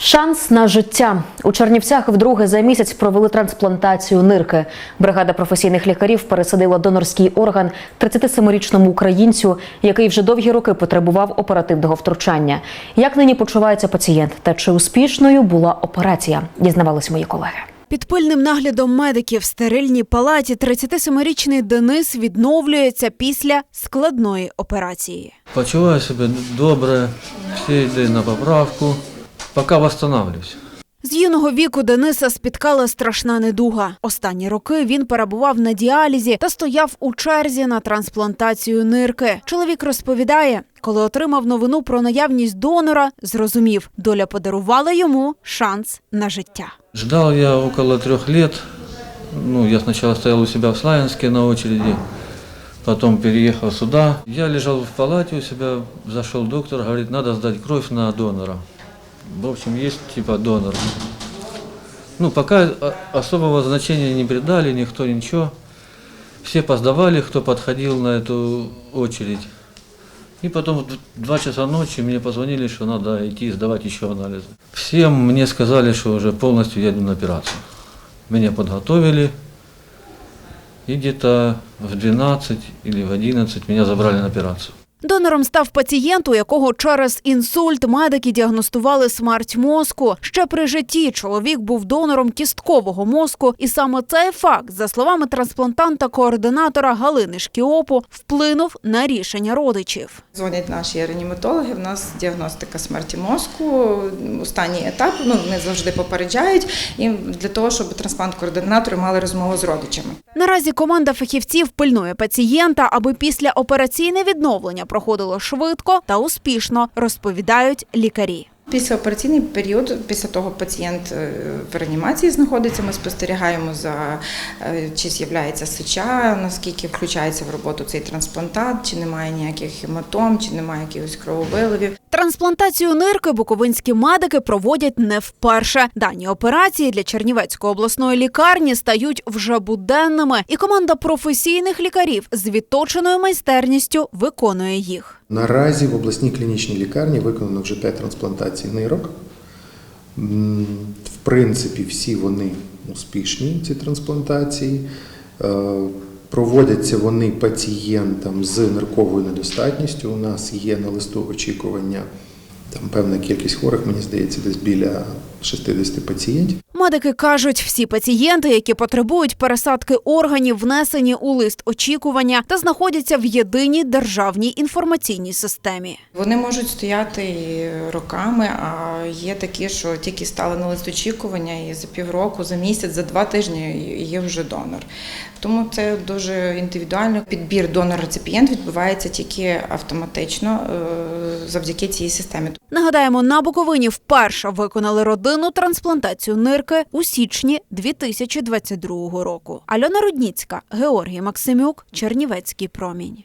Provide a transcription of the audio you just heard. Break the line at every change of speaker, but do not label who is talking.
Шанс на життя у Чернівцях вдруге за місяць провели трансплантацію нирки. Бригада професійних лікарів пересадила донорський орган 37-річному українцю, який вже довгі роки потребував оперативного втручання. Як нині почувається пацієнт та чи успішною була операція? Дізнавалися мої колеги.
Під пильним наглядом медиків в стерильній палаті 37-річний Денис відновлюється після складної операції.
Почуваю себе добре, все йде на поправку, поки восстанавливаюсь.
З юного віку Дениса спіткала страшна недуга. Останні роки він перебував на діалізі та стояв у черзі на трансплантацію нирки. Чоловік розповідає, коли отримав новину про наявність донора, зрозумів, доля подарувала йому шанс на життя.
Ждал я около трех лет. Ну, я сначала стоял у себя в Славянске на очереди, потом переехал сюда. Я лежал в палате у себя, зашел доктор, говорит, надо сдать кровь на донора. В общем, есть типа донор. Ну, пока о- особого значения не придали, никто ничего. Все поздавали, кто подходил на эту очередь. И потом в два часа ночи мне позвонили, что надо идти сдавать еще анализы. Всем мне сказали, что уже полностью я иду на операцию. Меня подготовили. И где-то в 12 или в 11 меня забрали на операцию.
Донором став пацієнт, у якого через інсульт медики діагностували смерть мозку. Ще при житті чоловік був донором кісткового мозку, і саме цей факт, за словами трансплантанта-координатора Галини Шкіопу, вплинув на рішення родичів.
Дзвонять наші реаніматологи. В нас діагностика смерті мозку. Останній етап. Ну вони завжди попереджають і для того, щоб трансплант-координатори мали розмову з родичами.
Наразі команда фахівців пильнує пацієнта, аби після операційне відновлення проходило швидко та успішно, розповідають лікарі.
Післяопераційний період, після того пацієнт е, в реанімації знаходиться. Ми спостерігаємо за е, чи з'являється сеча, наскільки включається в роботу цей трансплантат, чи немає ніяких хематом, чи немає якихось крововиливів.
Трансплантацію нирки буковинські медики проводять не вперше. Дані операції для Чернівецької обласної лікарні стають вже буденними, і команда професійних лікарів з відточеною майстерністю виконує їх.
Наразі в обласній клінічній лікарні виконано вже 5 трансплантацій нирок. В принципі, всі вони успішні, ці трансплантації. Е, Проводяться вони пацієнтам з нирковою недостатністю. У нас є на листу очікування там певна кількість хворих, мені здається, десь біля 60 пацієнтів.
Медики кажуть, всі пацієнти, які потребують пересадки органів, внесені у лист очікування та знаходяться в єдиній державній інформаційній системі.
Вони можуть стояти роками, а є такі, що тільки стали на лист очікування, і за півроку, за місяць, за два тижні є вже донор. Тому це дуже індивідуально. Підбір донор-реципієнт відбувається тільки автоматично е, завдяки цій системі.
Нагадаємо, на Буковині вперше виконали родинну трансплантацію нирки у січні 2022 року. Альона Рудніцька, Георгій Максимюк, Чернівецький промінь.